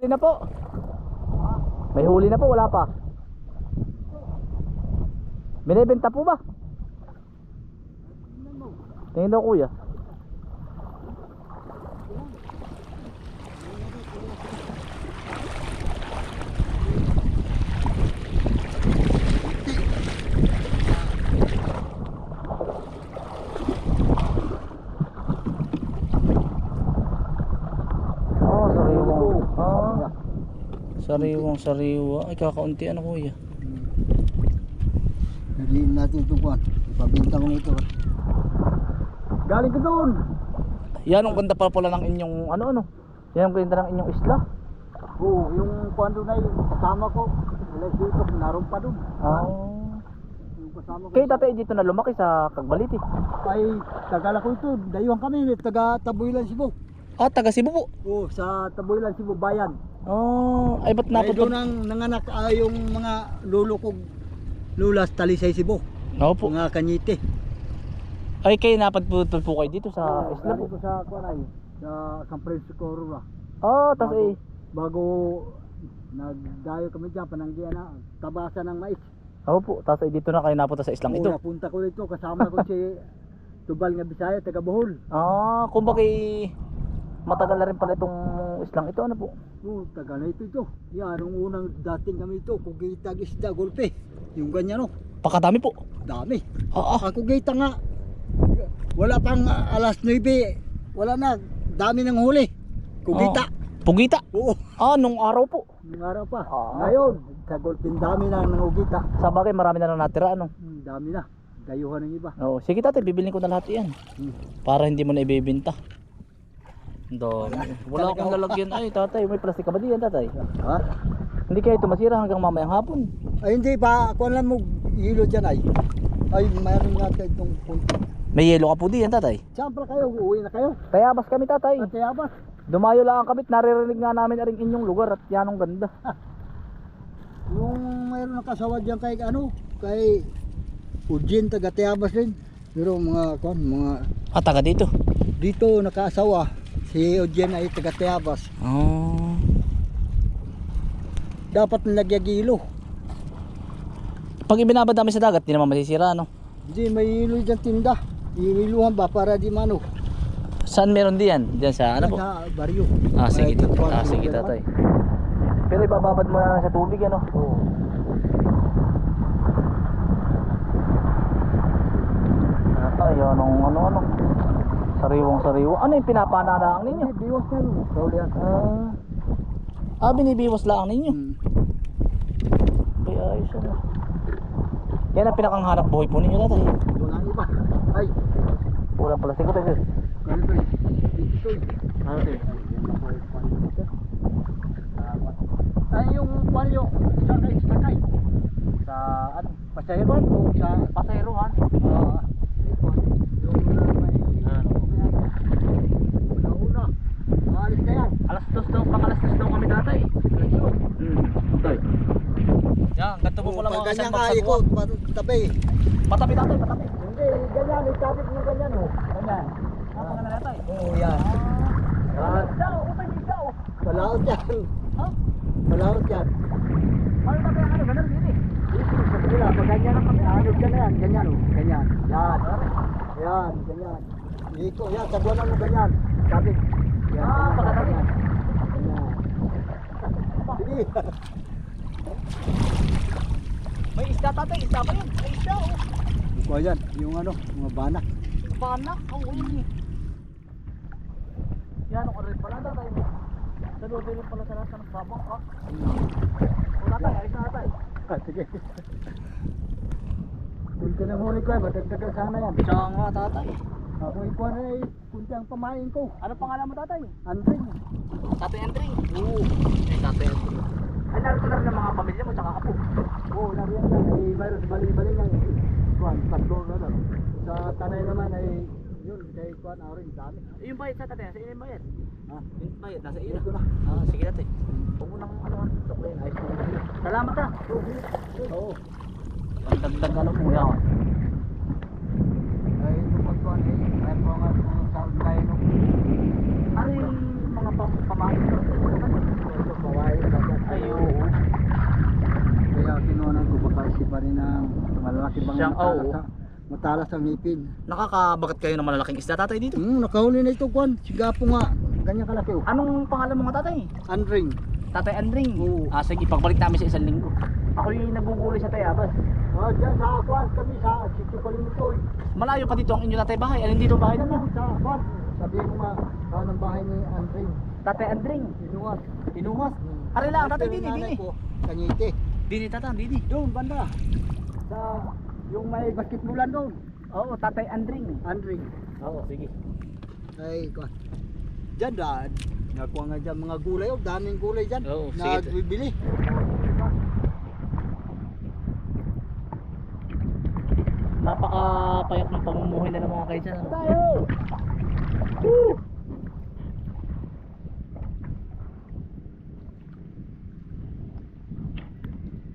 Huli na po. May huli na po, wala pa. Binibenta po ba? Tingin daw kuya. Oh, sariwang. Ah. Sariwang sariwa. Ay, kakaunti ano kuya. Naliin natin itong kuhan. Ipabinta mo ito. Galing ka doon. Yan ang ganda pala pala ng inyong ano ano. Yan ang ganda ng inyong isla. Oo, yung kuhan doon ay kasama ko. Wala dito, naroon pa doon. Oh. Yung kasama ko. Kayo tatay dito na lumaki sa Kagbaliti. Ay, tagala ko ito. Dayuhan kami. Taga Tabuilan, Cebu. Ah, taga Cebu po. Oo, sa Tabuilan, Cebu, bayan. Oh, ay ba't Ay, doon ang nanganak ay yung mga lolo ko. Lulas, Talisay, Cebu. Oo po. Mga kanyite. Ay kayo napadputol po kayo dito sa isla po. Ko sa kuhan ay. Sa San Francisco, Aurora. Oh, tas eh. bago nagdayo kami dyan, pananggihan na, tabasa ng mais. Oo po, tas eh dito na kayo napunta sa islang Oo, ito. napunta ko dito, kasama ko si Tubal nga Bisaya, taga Bohol. Ah, kumbaga eh, matagal na rin pala itong islang ito ano po. Oo, taga na ito ito. Yan, unang dating kami ito, kugitag isda, golpe. Yung ganyan no, Pakadami po. dami. Ah, ah. Ako gita nga, wala pang ah, alas 9, wala na, dami ng huli. Kugita. Pugita. Oo, Ah, nung araw po. nung araw pa. Ah. Ngayon, sa golpe, dami na ng ugita. Sa bagay marami na lang natira ano. Hmm, dami na. Dayuhan ng iba. Oo, sige tatay, bibilin ko na lahat 'yan. Hmm. Para hindi mo na ibebenta. Dami. Wala akong lalagyan. Ay, tatay, may plastic ka ba diyan, tatay? Ha? Hindi kayo ito masira hanggang mamayang hapon. Ay hindi pa, kung alam mo, hilo dyan ay. Ay, mayroon nga tayo itong punto. May yelo ka po diyan, tatay. Pala kayo? Uuwi na kayo? Tayabas kami, tatay. At Tayabas? Dumayo lang ang kabit, naririnig nga namin na rin inyong lugar at yan ang ganda. Yung mayroon ng kasawa dyan kay ano, kay Ujin, taga Tayabas rin. Pero mga, kon, mga, Ah, taga dito. dito nakasawa. Si Ujin ay taga Tayabas. Oh. Dapat nilagyan hilo. Pag ibinabad namin sa dagat, di naman masisira, no? Hindi, may hilo dyan tinda. Hiluhan ba para di mano? Saan meron diyan? Diyan sa ano po? Sa baryo. Ah, sige, tatay. Ah, sige, tatay. Pero ibababad mo na lang sa tubig, ano? Oo. Ay, anong, ano, ano? Sariwang sariwa. Ano yung pinapanalaang ninyo? Hindi, biwas na rin. Sorry yan. Ah, ah binibiwas lang ninyo. Hmm. Ay, ayos ano. Yan ang pinakang hanap buhay po ninyo, tatay. Wala iba. Ay, Wala pala. Sige, tatay. ganito eh. Dito eh. Ano, tatay? Ay, yung walyo, sakay, sakay. Sa, ano? Pasahiruan o sa... Pasahiruhan. Ah, yung uh, may... Ah. Una-una. Maalis na yan. Alas dos daw, pang alas dos daw kami tatay. Hmm, tatay. Pala Pag mga ganyan ka, ikot, tabi. Patabi tatay, patabi. Hindi, ganyan, ikabit mo ganyan oh. Ganyan. Ah, pang ano tatay? Oo, yan. Yan. Daw, utay ni daw. Palaot yan. Ha? Palaot yan. Ano tatay ang ano, ganun din eh. Pag ganyan ang na yan, ganyan oh, ganyan. Yan. Yan, ganyan. Iko, yan, sabunan mo ganyan. Yan, Ah, pagkatabi. ganyan. Ganyan. Sige. May isda tatay, isda pa yun. May isda oh. Iko yan, yung ano, mga banak. Panak, oh, yun eh. Yan, ako rin pala tatay. Dalawa din pala sa lahat ng babang ka. O tatay, alis na tatay. Ah, sige. Kunti na huli ko eh, matagdagan sana yan. Siya nga tatay. Ako iko na eh, kunti ang pamain ko. Ano pangalan mo tatay? Andring. Tatay Andring. Oo. Eh, tatay Andring. Ay, narito na rin ang mga pamilya mo, tsaka kapo. Oo, oh, nariyan yan. Ay, mayroon bali-bali yan. Kuan, tatlo na lang. Sa tanay naman ay, yun, kay Kuan, Aurin, dami. Eh, yung bayad sa tatay, nasa iyo yung bayad. Ha? Yung bayad, nasa iyo na. Ah, sige tatay. Huwag mo nang ano, suklayin. Ayos mo. Salamat ha. Oo. Pagdagdag ano mo yan. Ay, ito pag Kuan, eh, mayroon po nga sa online, no? Ano yung mga pam- malalaki bang Siyang- matalas oo. sa matalas sa ngipin. Nakakabagat kayo ng malalaking isda tatay dito. Hmm, nakahuli na ito kwan. Sigapo nga. Ganyan kalaki oh. Anong pangalan mo nga tatay? Andring. Tatay Andring. Oo. Ah, sige, pagbalik namin sa isang linggo. Ako yung nagugulay sa Tayabas. Oh, diyan sa kwan kami sa sitio Kalimutoy. Malayo pa dito ang inyo tatay bahay. Alin dito ang bahay lang sa kwan. Sabi ko nga, saan ang bahay ni Andring? Tatay Andring. Inuwas. Tinuhas. Ari lang, tatay dini, dini. Kanyite. Dini tatay, dini. Doon, banda. Sa yung may basketballan doon. Oo, tatay Andring. Andring. Oo, sige. Ay, kwan. Diyan, daan. Nakuha nga dyan mga gulay. Oh, daming gulay dyan. Oo, sige. Nagbibili. Napakapayak ng pamumuhay na ng mga kaisan. Ano? Tayo!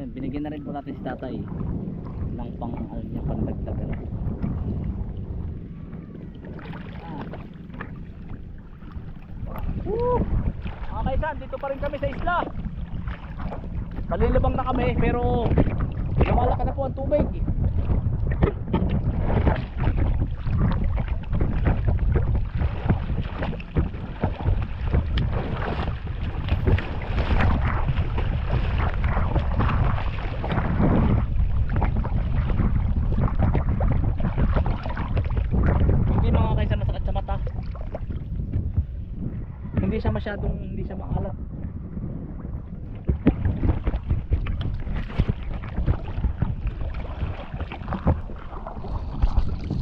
Yan, binigyan na rin po natin si tatay pang ano niya pandagdag ano. Woo! Mga kaisan, dito pa rin kami sa isla. Kalilibang na kami pero lumalaki na po ang tubig. Hindi mga kaisan masakit sa mata. Hindi siya masyadong hindi siya maalat.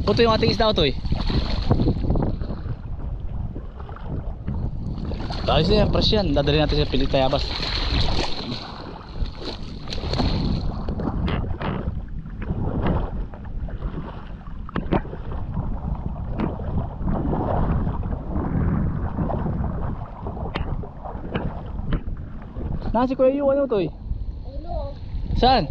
Ito yung ating isda ito eh. Dahil siya, fresh yan. Dadali natin sa Pilitayabas. Nasi Kuya ano to eh? Saan?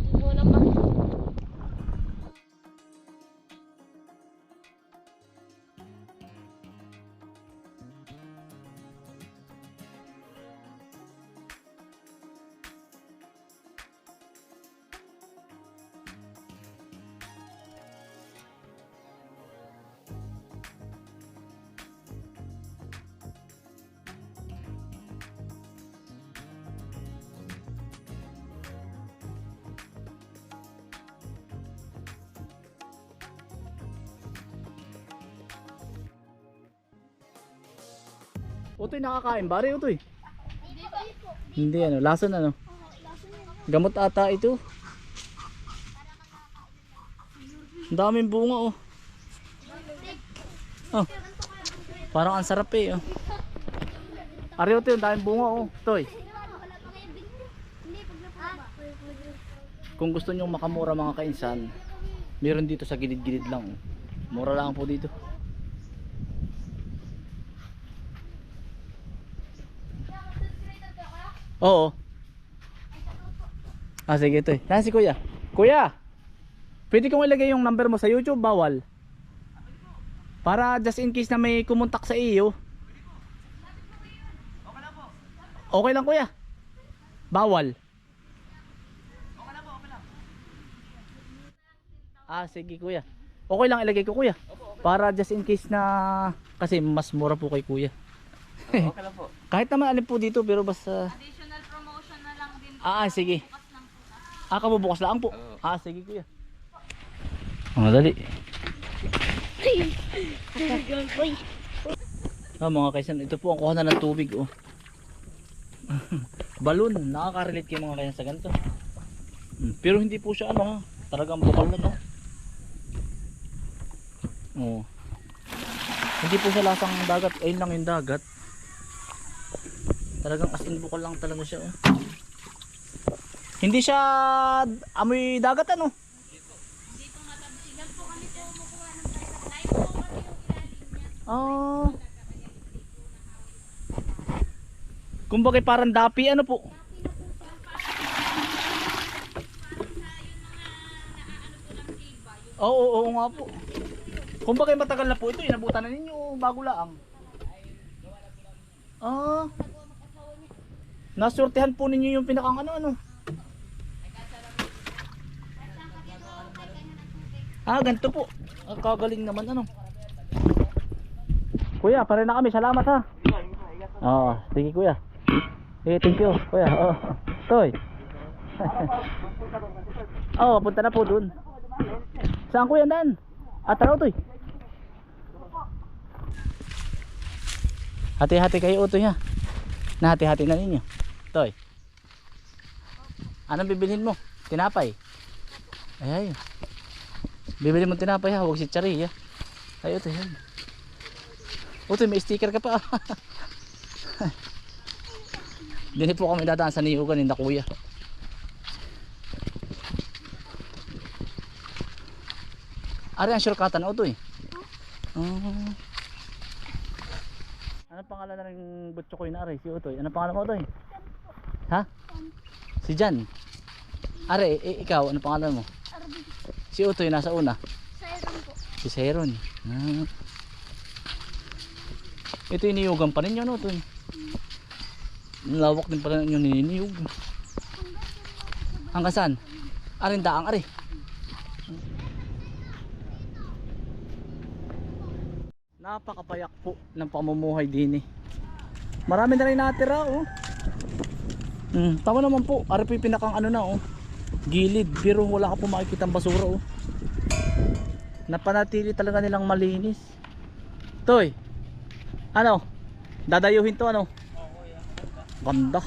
Utoy nakakain, bari utoy. Hindi ano, lason ano. Gamot ata ito. Ang daming bunga oh. Oh. Parang ang sarap eh oh. Ari utoy, ang daming bunga oh. Toy. Hindi, pag napaba. Kung gusto niyo makamura mga kainsan, meron dito sa gilid-gilid lang. oh. Mura lang po dito. Oo. Ah, sige ito eh. Yan si kuya. Kuya! Pwede kong ilagay yung number mo sa YouTube, bawal. Para just in case na may kumontak sa iyo. Okay lang kuya. Bawal. Ah, sige kuya. Okay lang ilagay ko kuya. Para just in case na kasi mas mura po kay kuya. Okay lang po. Kahit naman alin po dito pero basta Additional promotion na lang din. Ah, ah, sige. Ah, kabubukas lang po. Oo. Ah, sige kuya. Mga dali. Uy. Ah, mga kaisan, ito po ang kuha na ng tubig oh. Balon, nakaka-relate kayo mga kaisan sa ganito. Hmm, Pero hindi po siya ano ha, talagang bukal na to. Oh. Hindi po siya lasang dagat, ayun lang yung dagat. Talagang as in bukal lang talaga siya oh. Hindi siya amoy dagat ano. Ah. Kumbaga parang dapi ano po. Oo, oo, oo nga po. Kumbaga matagal na po ito, inabutan na ninyo bago laang. Ah. Nasortehan po ninyo yung pinakang ano ano. Ah, ganito po. Ang kagaling naman ano. Kuya, pare na kami. Salamat ha. Oo, sige kuya. Sige, thank you. Kuya, oo. Toy. Oo, punta na po dun. Saan kuya dan? At tara, Toy. Hati-hati kayo, Utoy ha. Nahati-hati na ninyo. Toy. Anong bibilhin mo? Tinapay. Ay, ay. Bibili mo tinapay ha, huwag si Chari ha. Ay, ito yan. Utoy, may sticker ka pa. Dini po kami dadaan sa niyugan ni na kuya. Ari ang shortcutan na Utoy. Oh. Ano pangalan na rin butso ko na Ari? Si Utoy. Ano pangalan mo Utoy? Ha? Si Jan. Ari, i- ikaw, ano pangalan mo? Si Utoy nasa una. Sayang po. Si Seron. Ah. Ito iniyugan pa ninyo no, Utoy. Ang Lawak din pala ninyo niniyug. Hanggang saan? Arin daang, ari. Napakapayak po ng pamumuhay din eh. Marami na rin natira oh. Hmm, tama naman po. Ari po yung pinakang ano na oh. Gilid, pero wala ka po makikita basura oh. Napanatili talaga nilang malinis. Toy. Ano? Dadayuhin to ano? Ganda.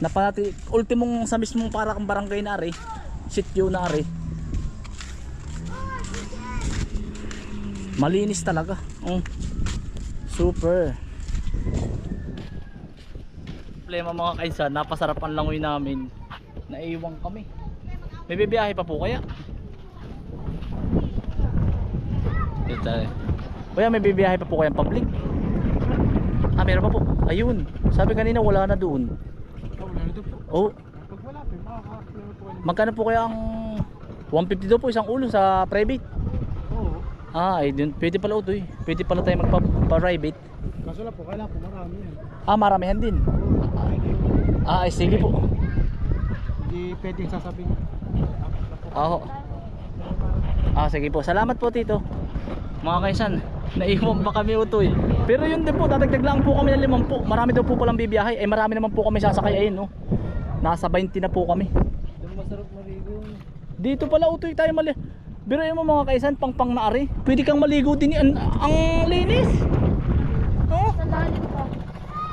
Napanatili ultimong sa mismong para kang barangay na ari. Sityo na ari. Malinis talaga. Oh. Super. Problema mga kainsan, napasarap ang langoy namin. Naiwang kami. May bibiyahe pa po kaya? Ito tayo. Kuya, may bibiyahe pa po kayang public? Ah, meron pa po. Ayun. Sabi kanina wala na doon. Oh. Magkano po kaya ang 150 daw po isang ulo sa private? Ah, ay dun, pwede pala ito eh. Pwede pala tayo magpa-private. Kaso lang po, kailangan po marami yan. Ah, maramihan din. Ah, ay sige po. Hindi pwedeng sasabihin. Oo. Ah, sige po. Salamat po, Tito. Mga kaisan, naiwan pa kami utoy. Pero yun din po, dadagdag lang po kami ng limang po. Marami daw po palang bibiyahe. Eh, marami naman po kami sasakay. Ayun, no. Nasa 20 na po kami. Doon masarap marigo. Dito pala utoy tayo mali. Pero yun mo mga kaisan, pang pang na ari. Pwede kang maligo din. Ang, ang linis. Oh.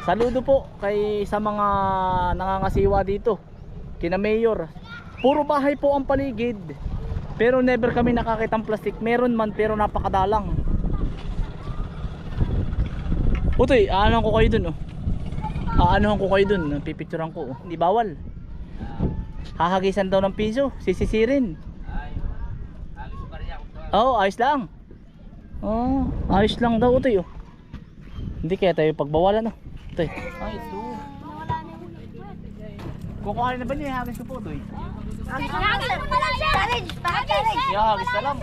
Saludo po kay sa mga nangangasiwa dito. Kina Mayor. Puro bahay po ang paligid. Pero never kami nakakitang plastic. Meron man pero napakadalang. Utoy, aanuhan ko kayo dun oh. Aanuhan ko kayo dun. Pipicturean ko oh. Hindi bawal. Hahagisan daw ng piso. Sisisirin. Oh, ayos lang. Oh, ayos lang daw utoy oh. Hindi kaya tayo pagbawalan no. Utoy. Ay, ito. Nawala na yung Kukuhanin na ba niya? Hagis ko po utoy. Hagis mo na lang, sir. Challenge. Challenge. Yeah, hagis na lang.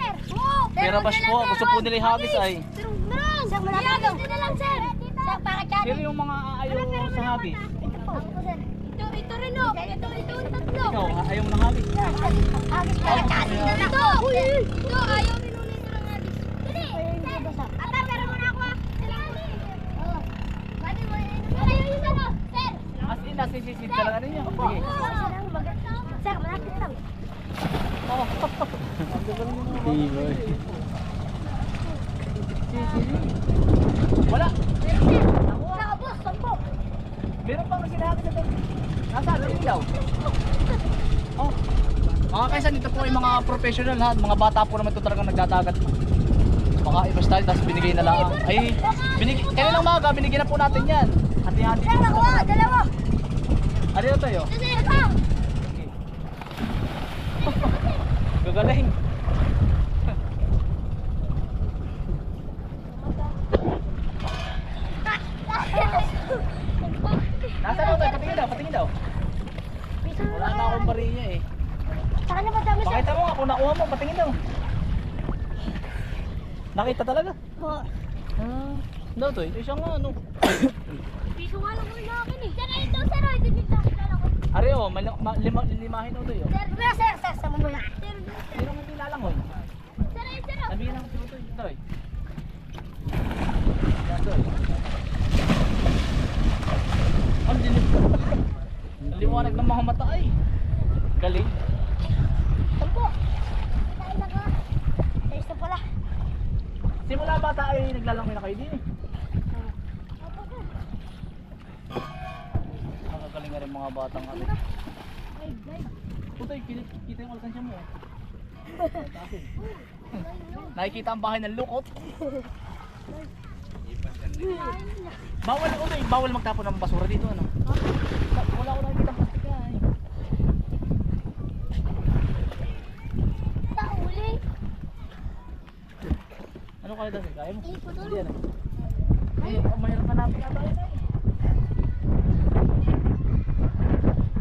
Pero bas po, gusto po nila ihagis ay. Turong na lang. Sir, malapit na lang, sir. Sir, para challenge. yung mga ayaw sa hagis? Ito po. Ito, ito rin o. Ito, ito, ito, tatlo. Ikaw, ayaw mo ng hagis. Hagis para challenge na lang. Ito, ito, ayaw rin ulit ng hagis. Dali, sir. Ata, pero muna ako ah. Sila ulit. Oo. Pwede mo yun. Ayaw yung ano, sir. As in, nasisisid talaga ninyo. Sige. Sir, malapit lang. Oh. Diba? Wala. Wala ka, boss. Sampo. Meron pang sinahagis na. Nasaan? Ano daw? Oh. Mga kaysan, ito po ay mga professional ha. Mga bata po naman ito talagang nagdadagat. Mga iba style, tapos binigay na lang. Ay, binig kaya lang maga, binigyan na po natin yan. Hati-hati. Ako, dalawa. Ano yun tayo? Ito. Gagaling. Nasaan daw tayo? Patingin daw, patingin daw. Wala na akong bariya eh. Sa kanya madami. Pakita mo nga kung nakuha mo, patingin daw. Nakita talaga? Oo. Ah, daw to eh. Siya nga ano. Piso nga lang muna akin eh. Sir, ito, sir. oh, Ito din sa kilala ko. Ari oh, mal ma lima limahin o to yun. Sir, sir, sir, sir, sa muna. Sir, Pero hindi lalangoy. Sabihin lang ito, ito, eh. Yan, Toy. Ang dilim. Ang liwanag ng mga mata ay. Galing. Tampo. Kain na ka. Na pala. Simula bata ay naglalaki na kayo din eh. Nga rin mga batang ano. Putoy, kita, yung alkansya mo. eh. Nakikita ang bahay ng lukot. Bawal ako eh, bawal magtapon ng basura dito ano. Wala ko nakikita ang plastic yan eh. Tahuli. Ano kaya dati? Kaya mo? Hindi ano. Eh, mahirap hanapin nga tayo na eh.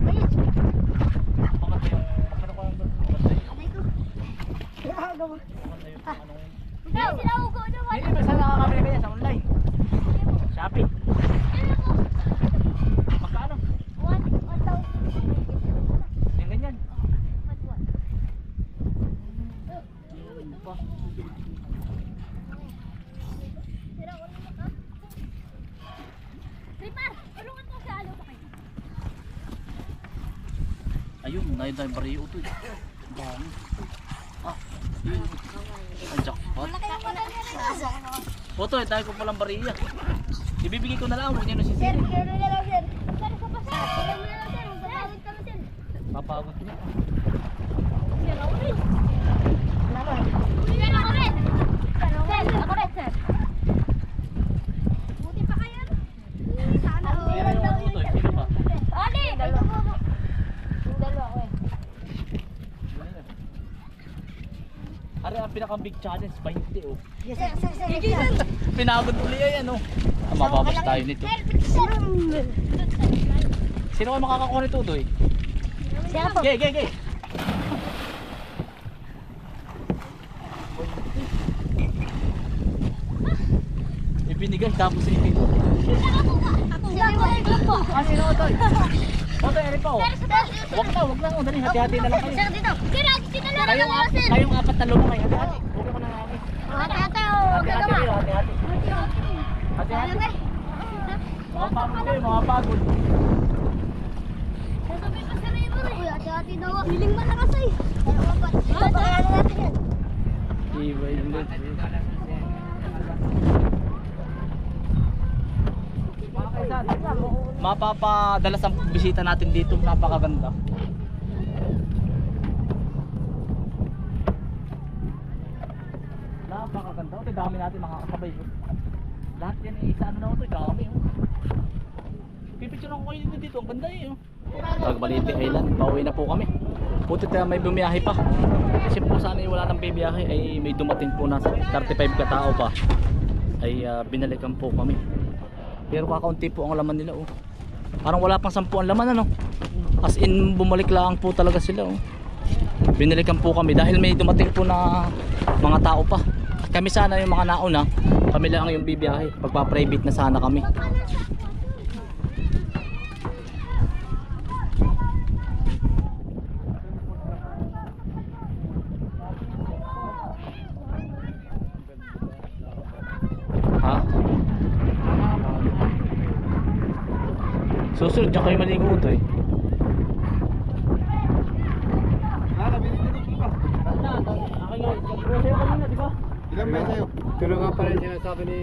Ayun. Baka tayo, ano ko ang bantay? Aray ko. Baka tayo, Ikaw. Sinaugo naman. Hindi, basta nakakabili ka sa online. Shopee. Ano? Magkano? One, one thousand. Yung ganyan. One, one. Ano pa? Sira ko naman ka. Ripar, tulungan mo sa alo ko kayo. Ayun, dahil dahil bariyo ito eh. Ang dami. Ah, yun. Ang jackpot. Malaki ang pala niya rin. Oto, eh, dahil ko palang bariya. Ibibigay ko na lang, huwag niyo na Sir, sisir. kaya na lang, sir. Sir, isa pa, sir. Kaya mo na lang, sir. Magpapagod kami, sir. Papagod na. Sir, ako rin. Sir, ako rin. Sir, ako rin, sir. Buti pa kayo. Sana ako. Sino yung ano to, eh? Sino pa? Ali! Dalawa. Yung dalawa ko eh. Ari, ang pinaka big challenge, 20 oh. Sir, sir, sir. sir. Pinagod uli yan oh. Ah, mababas tayo nito. Sino kayo makakakuha nito, Doy? Sir, ako. Gay, gay, gay. Ibinigay tapos ibig. Sir, ako po. Ah, sino ito? Oto, eri pa oh. Sir, sir. Wag na, wag na. Oh, dali, hati-hati na lang kayo. Sir, dito. Sir, Kayong, na ap- sir. kayong apat na lumang kayo. Hati-hati. Huwag mo na hati. Ate, oh, Hati-hati gagawa. kayo, hati-hati. Hati-hati. Ate, Mga pagod kayo, mga pagod. sasabi ko sa river eh. Ate daw. Hiling malakas ay. Patayan natin yan. Iba yun. Mga kaisan, mapapadalas ang bisita natin dito. Napakaganda. Napakaganda. Ito dami natin makakasabay. oh. Lahat yan eh, isa ano na ito. Dami. Oh. Pipicture ako kayo dito. Ang ganda eh. Oh. Tagbaliti Island. Pauwi na po kami. Puti tayo may bumiyahe pa. Kasi po sana yung wala nang bibiyahe ay may dumating po na 35 katao pa. Ay ah, binalikan po kami. Pero kakaunti po ang laman nila oh. Parang wala pang sampu ang laman ano. As in bumalik lang po talaga sila oh. Binalikan po kami dahil may dumating po na mga tao pa. Kami sana yung mga nauna, kami lang yung bibiyahe. Pagpa-private na sana kami. Susunod niya kayo maligo ito eh. Ilan ba sa'yo? Tulungan pa rin sinasabi ni